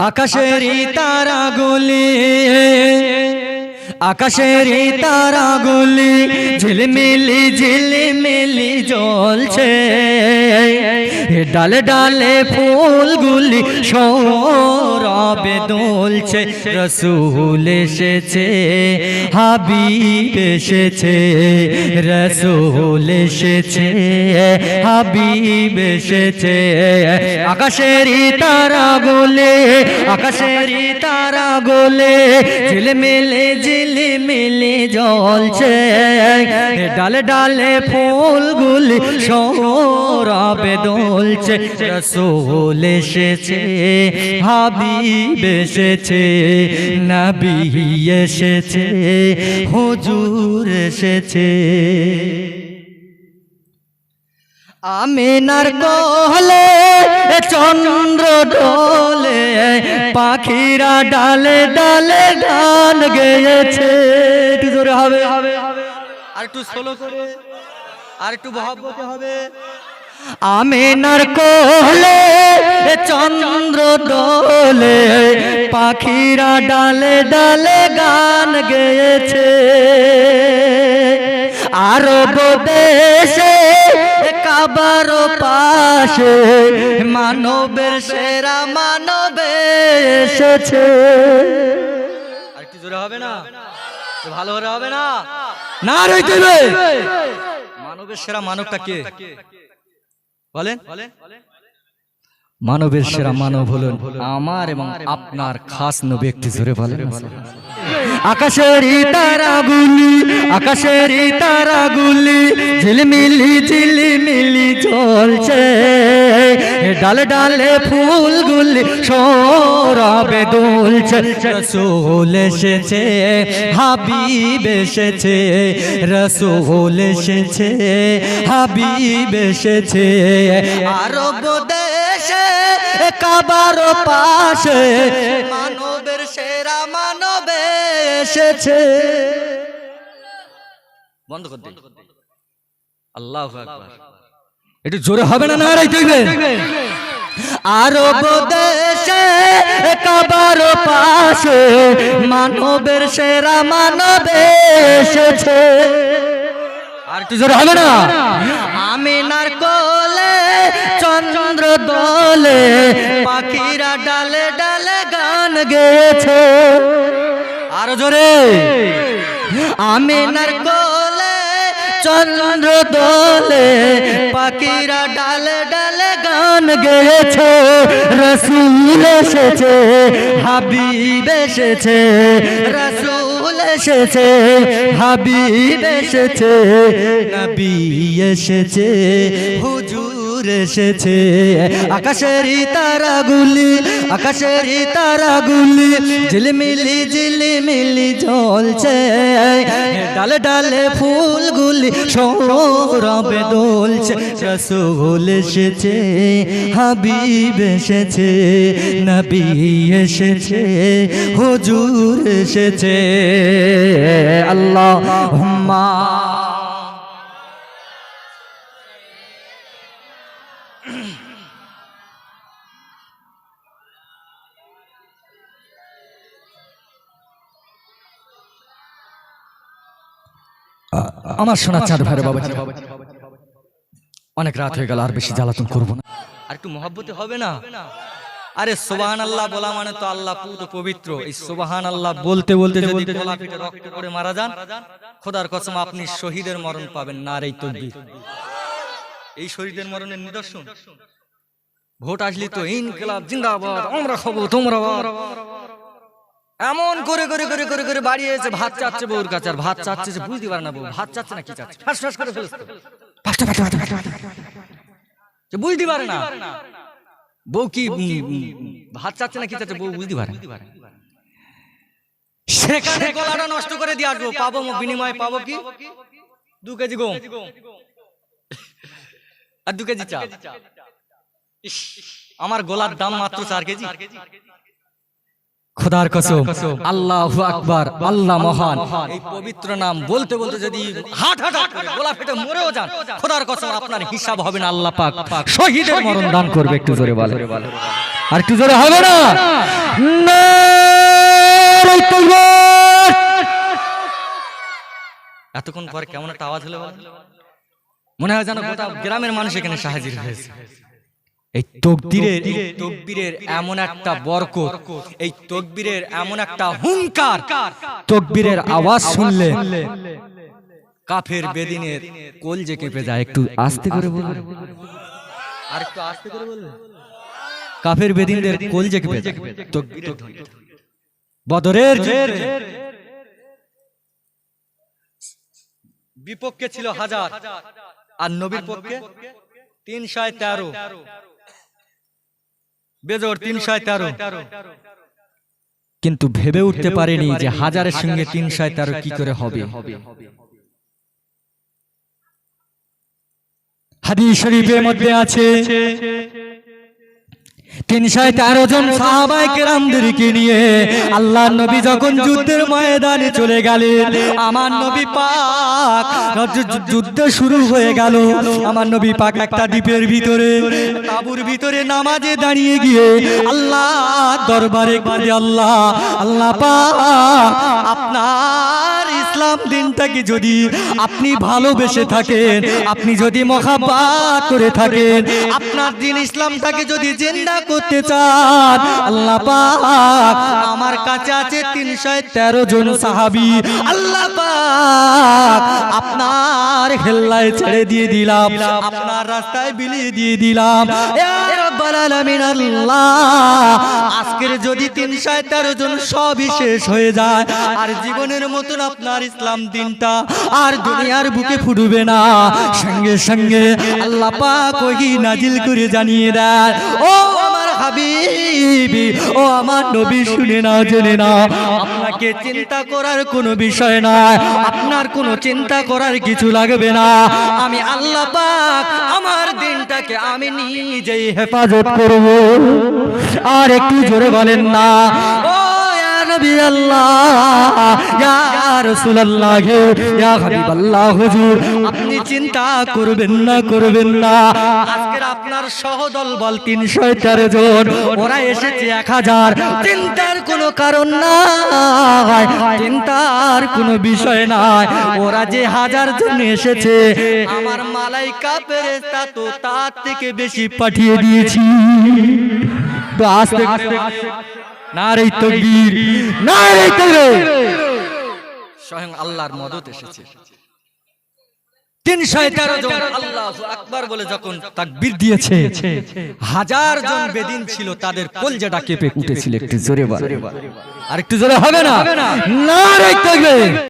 আকাশের তারাগুলি আকাশের তারাগুলি ঝিলমিলি ঝিলমিলি জ্বলছে। ডালে ডালে ফুলগুলি সৌরবে দোলছে, রসুল এসেছে, হাবিব এসেছে, রসুল এসেছে, হাবিব এসেছে। আকাশের তারা গোলে আকাশের তারা গোলে ঝিলমিলে ঝিলমিলে জ্বলছে। ডালে ডালে ফুলগুলি সৌরবে দোলছে রসুল এসেছে হাবিব এসেছে নবী এসেছে হুজুর এসেছে আমিনার কোহলে চন্দ্র ডোলে পাখিরা ডালে ডালে গান গেয়েছে একটু জোরে হবে হবে আর একটু স্লো করে আর একটু মহব্বতে হবে আমিনার কোহলে চন্দ্র ডোলে পাখিরা ডালে ডালে গান গেয়েছে। আরব দেশে কাবার পাশে মানবের সেরা মানবে এসেছে। আর কি জোরে হবে না? ভালো করে হবে না? না রইতে মানবের সেরা মানবটা কে? বলেন। মানবের সেরা মানব হলেন আমার এবং আপনার খাস নবী একটি জোরে বলেন। আকাশের তারাগুলি আকাশের তারাগুলি ঝিলমিলি ঝিলমিলি চলছে ডালে ডালে ফুলগুলি সৌরবে দুলছে রসুল এসেছে হাবিব এসেছে রসুল এসেছে হাবিব এসেছে। আরব দেশে কাবার পাশে মানবের সেরা মানবে এসেছে। বন্ধ কর দে আল্লাহ একটু জোরে হবে না না রাই তুইবে আরব দেশে কাবার পাশে মানবের সেরা মানব এসেছে। আর তুই জোরে হবে না? আমিনার কোলে চন্দ্র দোলে, পাখিরা ডালে ডালে গান গেয়েছে। আর জোরে। আমিনার কোলে চন্দ্র দোলে পাখিরা ডালে ডালে গান গেয়েছে, রসুল এসেছে, হাবিব এসেছে, রসুল এসেছে, হাবিব এসেছে, নবী এসেছে, হুজুর এসেছে। আকাশের তারাগুলি আকাশের তারাগুলি ঝিলমিলি ঝিলমিলি জ্বলছে। ডালে ডালে ফুলগুলি সৌরবে দোলছে। রসুল এসেছে, হাবিব এসেছে, নবী এসেছে, হুজুর এসেছে। আল্লাহ হুম্মা আমার সোনা চাঁদ ভাইরে বাবা অনেক রাত হয়ে গেল আর বেশি জ্বালাতন করব না। আর একটু মহাব্বতে হবে না? আরে সোবাহান আল্লাহ বলা মানে তো আল্লাহ পুত পবিত্র। এই সোবাহান আল্লাহ বলতে বলতে যদি গলা রক্ত করে মারা যান খোদার কসম আপনি শহীদের মরণ পাবেন না আর এই তকবীর এই শহীদের মরণের নিদর্শন? ভোট আসলি তো ইনকলাব জিন্দাবাদ আমরা খবর তোমরা এমন করে করে করে করে করে বাড়িয়েছে ভাত চাচ্ছে বউর কাছে আর ভাত চাচ্ছে যে বুঝতে পারে না বউ ভাত চাচ্ছে না কি চাচ্ছে ফাঁস ফাঁস করে ফেলছে যে বুঝতে পারে না বউ কি ভাত চাচ্ছে না কি চাচ্ছে বউ বুঝতে পারে। সেখানে গলাটা নষ্ট করে দিয়ে আসব পাবো বিনিময়ে পাবো কি দু কেজি গম আর দু কেজি চা আমার গোলার দাম মাত্র চার কেজি খোদার কসম। আল্লাহ আকবার আল্লাহ মহান। এই পবিত্র নাম বলতে বলতে যদি হাট হাট করে গোলা ফেটে মরেও যান খোদার কসম আপনার হিসাব হবে না আল্লাহ পাক শহীদের মরণ দান করবে একটু জোরে বলে আর একটু জোরে হবে না? এতক্ষণ পরে কেমন একটা আওয়াজ হলো মনে হয় যেন গোটা গ্রামের মানুষ এখানে সাহায্য হয়েছে। এই তকবীরের এই তকবীরের এমন একটা বরকত, এই তকবীরের এমন একটা হুঙ্কার, তকবীরের আওয়াজ শুনলে কাফের বেদিনের কোল যে কেঁপে যায়, একটু আস্তে করে বলবে আর একটু আস্তে করে বলবে কাফের বেদিনদের কোল যে কেঁপে বদরের বিপক্ষে ছিল হাজার, আর নবীর পক্ষে তিনশায় তেরো। বেজোর তিনশায় তেরো কিন্তু ভেবে উঠতে পারেনি যে হাজারের সঙ্গে তিনশায় তেরো কি করে হবে? হাদিস শরীফের মধ্যে আছে তিনশায় তেরো জন সাহাবাই নিয়ে আল্লাহ নবী যখন যুদ্ধের ময়দানে চলে গেলেন, আমার নবী পাক যুদ্ধ শুরু হয়ে গেল। আমার নবী পাক একটা দ্বীপের ভিতরে, তাবুর ভিতরে নামাজে দাঁড়িয়ে গিয়ে আল্লাহ দরবারে আল্লাহ আল্লাহ পাক ইসলাম দিনটাকে যদি আপনি ভালোবেসে থাকেন আপনি যদি মহাব্বাত করে থাকেন আপনার দিন ইসলামটাকে যদি জেন্দা করতে চান আল্লাহ পাক আমার কাছে আছে তিনশো তেরো জন সাহাবি। আল্লাহ পাক আপনার হেল্লায় ছেড়ে দিয়ে দিলাম আপনার রাস্তায় বিলিয়ে দিয়ে দিলাম। আজকের যদি তিনশো তেরো জন সবই শেষ হয়ে যায়, আর জীবনের মতন আপনার ইসলাম দিনটা আর দুনিয়ার বুকে ফুটবে না। সঙ্গে সঙ্গে আল্লাহ পাক নাজিল করে জানিয়ে দেয়, ও হাবিবি, ও আমার নবী শুনে না, জেনে না। আপনাকে চিন্তা করার কোনো বিষয় না, আপনার কোনো চিন্তা করার কিছু লাগবে না। আমি আল্লাহ পাক আমার দিনটাকে আমি নিজেই হেফাজত করব। আর একটু জোরে বলেন না, ও নবী আল্লাহ ইয়া আপনি চিন্তা করবেন না করবেন না আপনার সহদল বল 313 জন ওরা এসেছে 1000 চিন্তার কোনো কারণ নাই চিন্তার কোনো বিষয় নাই ওরা যে হাজার জন এসেছে আমার মালাইকা ফেরেশতা তো তার থেকে বেশি পাঠিয়ে দিয়েছি তো আস্তে নারে তকবীর নারে তকবীর স্বয়ং আল্লাহর মদত এসেছে। তিনশো তেরো জন আল্লাহ আকবার বলে যখন তাকবীর দিয়েছে হাজার জন বেদিন ছিল তাদের কলজাটা কেঁপে উঠেছিল একটু জোরে আর একটু জোরে হবে না?